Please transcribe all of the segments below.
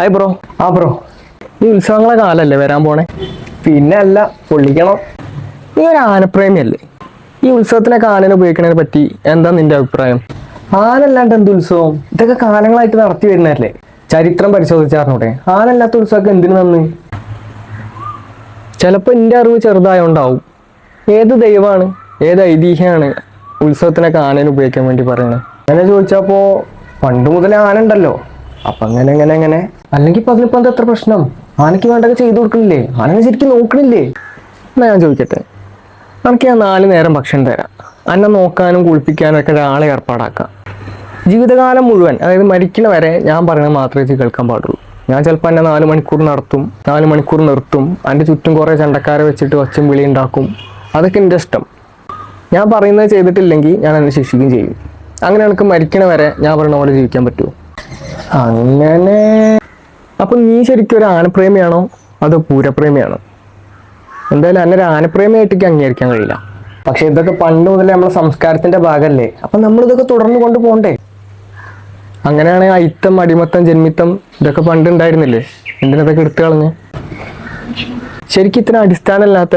Hi bro ആ bro ഈ ഉത്സവങ്ങളെ കാലല്ലേ വരാൻ പോണേ? പിന്നെ അല്ല പൊള്ളിക്കണം. നീ ഒരു ആനപ്രേമിയല്ലേ? ഈ ഉത്സവത്തിനൊക്കെ ആനനെ ഉപയോഗിക്കണതിനെ പറ്റി എന്താ നിന്റെ അഭിപ്രായം? ആനല്ലാണ്ട് എന്ത് ഉത്സവം? ഇതൊക്കെ കാലങ്ങളായിട്ട് നടത്തി വരുന്നതല്ലേ? ചരിത്രം പരിശോധിച്ചാറിനൂടെ ആനല്ലാത്ത ഉത്സവമൊക്കെ എന്തിനു നന്ന്? ചിലപ്പോൾ എന്റെ അറിവ് ചെറുതായോണ്ടാവും. ഏത് ദൈവമാണ് ഏത് ഐതിഹ്യമാണ് ഉത്സവത്തിനൊക്കെ ആനേനെ ഉപയോഗിക്കാൻ വേണ്ടി പറയണത് അങ്ങനെ ചോദിച്ചപ്പോൾ പണ്ട് മുതലേ ആന ഉണ്ടല്ലോ. അപ്പൊ അങ്ങനെ അങ്ങനെ അങ്ങനെ. അല്ലെങ്കിൽ ഇപ്പൊ എന്താ എത്ര പ്രശ്നം? ആനയ്ക്ക് വേണ്ടൊക്കെ ചെയ്തു കൊടുക്കണില്ലേ? ആനനെ ശരിക്കും നോക്കണില്ലേ? എന്നാ ഞാൻ ചോദിക്കട്ടെ. നമുക്ക് ഞാൻ നാല് നേരം ഭക്ഷണം തരാം. അന്നെ നോക്കാനും കുളിപ്പിക്കാനും ഒക്കെ ഒരാളെ ഏർപ്പാടാക്കാം. ജീവിതകാലം മുഴുവൻ അതായത് മരിക്കണ വരെ ഞാൻ പറയുന്നത് മാത്രമേ ഇത് കേൾക്കാൻ പാടുള്ളൂ. ഞാൻ ചിലപ്പോൾ എന്നെ നാല് മണിക്കൂർ നടത്തും നാല് മണിക്കൂർ നിർത്തും അതിന്റെ ചുറ്റും കുറേ ചണ്ടക്കാരെ വെച്ചിട്ട് ഒച്ചും വിളി ഉണ്ടാക്കും. അതൊക്കെ എന്റെ ഇഷ്ടം. ഞാൻ പറയുന്നത് ചെയ്തിട്ടില്ലെങ്കിൽ ഞാൻ എന്നെ ശിക്ഷിക്കുകയും ചെയ്യും. അങ്ങനെ എനിക്ക് മരിക്കണ വരെ ഞാൻ പറയുന്ന പോലെ ജീവിക്കാൻ പറ്റുമോ അങ്ങനെ. അപ്പൊ നീ ശരിക്കും ഒരു ആനപ്രേമിയാണോ? അതോ പൂരപ്രേമിയാണോ? എന്തായാലും അന്നൊരു ആനപ്രേമിയായിട്ടേക്ക് അംഗീകരിക്കാൻ കഴിയില്ല. പക്ഷെ ഇതൊക്കെ പണ്ട് മുതലേ നമ്മളെ സംസ്കാരത്തിന്റെ ഭാഗമല്ലേ അപ്പൊ നമ്മൾ ഇതൊക്കെ തുടർന്ന് കൊണ്ടുപോകണ്ടേ അങ്ങനെയാണെങ്കിൽ അയിത്തം അടിമത്തം ജന്മിത്തം ഇതൊക്കെ പണ്ട് ഉണ്ടായിരുന്നില്ലേ? എന്തിനതൊക്കെ എടുത്തു കളഞ്ഞ്? ശരിക്കും ഇത്ര അടിസ്ഥാനമില്ലാത്ത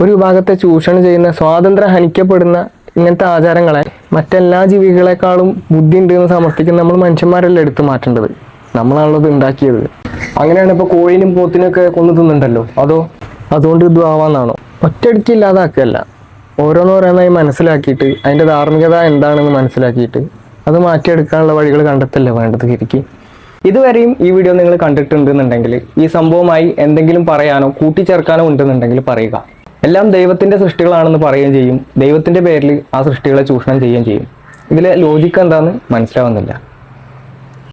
ഒരു വിഭാഗത്തെ ചൂഷണം ചെയ്യുന്ന സ്വാതന്ത്ര്യം ഹനിക്കപ്പെടുന്ന ഇങ്ങനത്തെ ആചാരങ്ങളെ മറ്റെല്ലാ ജീവികളെക്കാളും ബുദ്ധി ഉണ്ട് എന്ന് സമർത്ഥിക്കുന്ന നമ്മൾ മനുഷ്യന്മാരല്ലേ എടുത്തു മാറ്റേണ്ടത്? നമ്മളാണല്ലോ ഇത് ഉണ്ടാക്കിയത്. അങ്ങനെയാണ് ഇപ്പൊ കോഴിനും ഒക്കെ കൊന്നു തിന്നുണ്ടല്ലോ അതോ? അതുകൊണ്ട് ഇത് ആവാന്നാണോ? ഒറ്റയടിക്ക് ഇല്ലാതാക്കുകയല്ല. ഓരോന്നോരോന്നായി മനസ്സിലാക്കിയിട്ട് അതിന്റെ ധാർമ്മികത എന്താണെന്ന് മനസ്സിലാക്കിയിട്ട് അത് മാറ്റിയെടുക്കാനുള്ള വഴികൾ കണ്ടെത്തല്ലേ വേണ്ടത് ശരിക്കും? ഇതുവരെയും ഈ വീഡിയോ നിങ്ങൾ കണ്ടിട്ടുണ്ടെന്നുണ്ടെങ്കിൽ ഈ സംഭവമായി എന്തെങ്കിലും പറയാനോ കൂട്ടിച്ചേർക്കാനോ ഉണ്ടെന്നുണ്ടെങ്കിൽ പറയുക. എല്ലാം ദൈവത്തിന്റെ സൃഷ്ടികളാണെന്ന് പറയുകയും ചെയ്യും. ദൈവത്തിന്റെ പേരിൽ ആ സൃഷ്ടികളെ ചൂഷണം ചെയ്യുകയും ചെയ്യും. ഇതിലെ ലോജിക്ക് എന്താണെന്ന് മനസ്സിലാവുന്നില്ല.